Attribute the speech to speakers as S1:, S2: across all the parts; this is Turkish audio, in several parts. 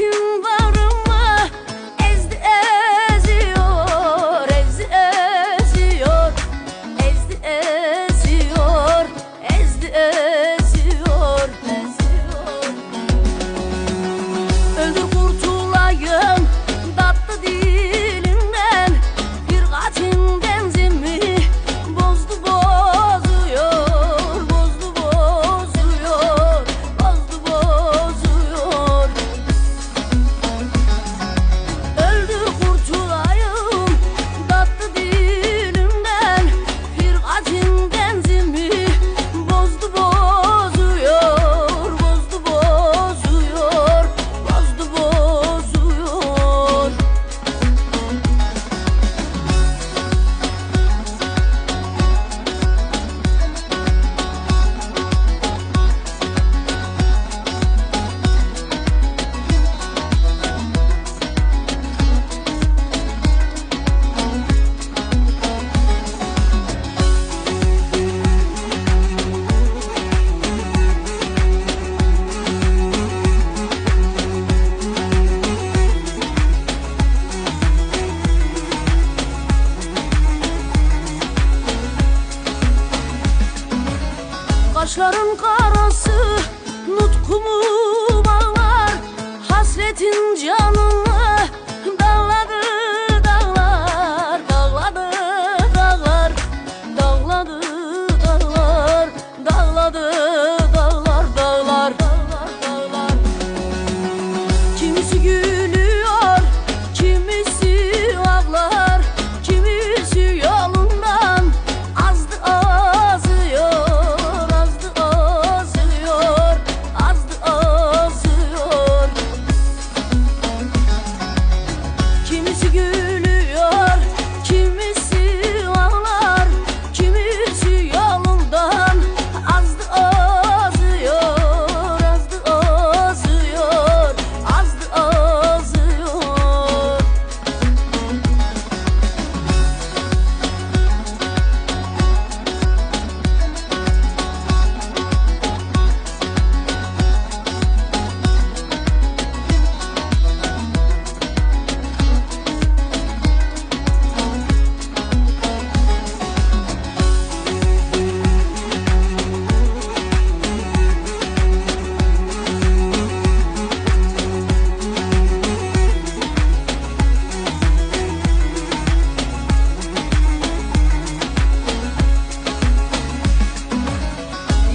S1: to Saçların karası nutkumu bağlar. Hasretin canımı dağladı dağlar. Dağladı dağlar. Dağladı dağlar. Dağladı dağlar dağlar, dağlar, dağlar. Kimisi gün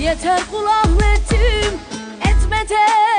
S1: Yeter kulakletim etme ter